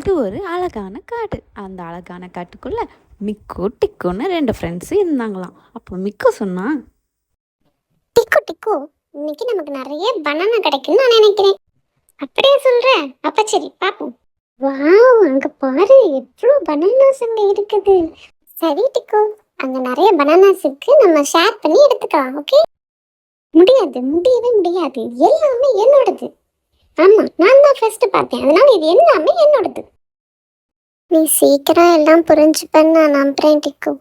அது ஒரு அழகான காடு. அந்த அழகான காட்டுக்குள்ள மிக்கு டிக்குன்னு ரெண்டு ஃப்ரெண்ட்ஸு இருந்தாங்களாம். அப்போ மிக்கு சொன்னா டிக்கு டிக்கு இன்னைக்கு நமக்கு நிறைய பனானா கிடைக்கும்னு நான் நினைக்கிறேன். அப்படியே சொல்கிறேன் அப்ப சரி பாப்போம். வாவ் அங்க பாரு எவ்வளவு பனானாஸ் அங்க இருக்குது. சரி டிக்கு அங்க நிறைய பனானாஸ் இருக்கு. நம்ம ஷேர் பண்ணி எடுத்துக்கலாம் ஓகே முடியாது முடியவே முடியாது. எல்லாமே என்னோடது. ஆமா நான் தான் ஃபர்ஸ்ட் பார்த்தேன். அதனால இது எல்லாமே என்னோடது. நீ சீக்கிரம் எல்லாம் புரிஞ்சுப்பேன்னு நான் நம்புறேன் டிக்கு.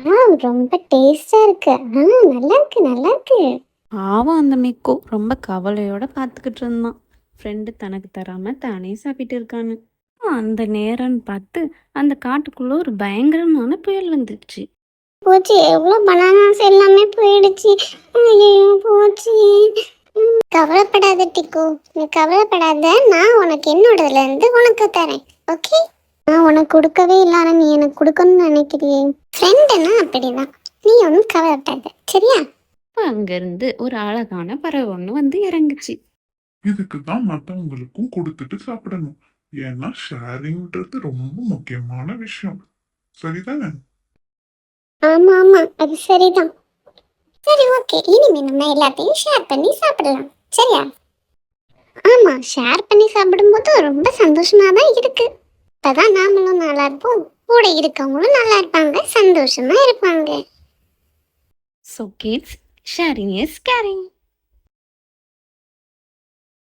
ஆ ரொம்ப டேஸ்டா இருக்கு. ஆ நல்லா இருக்கு நல்லா இருக்கு. பாவம் அந்த மிக்கு. ரொம்ப கவலையோட பார்த்துக்கிட்டு இருந்தான். ஃப்ரெண்டு தனக்கு தராம தானே சாப்பிட்டு இருக்கான்னு. அந்த நேரம்னு பார்த்து அந்த காட்டுக்குள்ள ஒரு பயங்கரமான புயல் வந்துடுச்சு போச்சு எவ்வளோ பனானாஸ் எல்லாமே போயிடுச்சு. ஐயோ போச்சு. கவலைப்படாத டிக்கு நீ கவலைப்படாத நான் உனக்கு என்னோடதுல இருந்து உனக்கு தரேன் ஓகே நான் உனக்கு கொடுக்கவே இல்லை ஆனா நீ எனக்கு கொடுக்கணும்னு நினைக்கிறியே. ஃப்ரெண்டுன்னா அப்படிதான். நீ ஒன்றும் கவலைப்படாத சரியா? அங்கிருந்து ஒரு அழகான பறவை ஒன்று வந்து இறங்குச்சு. இதுக்கு தான் மற்றவங்களுக்கும் கொடுத்துட்டு சாப்பிடணும். ஏன்னா ஷேரிங்ன்றது ரொம்ப முக்கியமான விஷயம். சரிதானே? ஆமா ஆமா அது சரிதான். சரி ஓகே இனிமே நம்ம எல்லாத்தையும் ஷேர் பண்ணி சாப்பிடலாம். சரியா? ஆமாம் ஷேர் பண்ணி சாப்பிடும்போது ரொம்ப சந்தோஷமா தான் இருக்கு. தான் நாமளும் நல்லா இருப்போம். கூட இருக்கவங்களும் நல்லா இருப்பாங்க சந்தோஷமாக இருப்பாங்க. So kids sharing is caring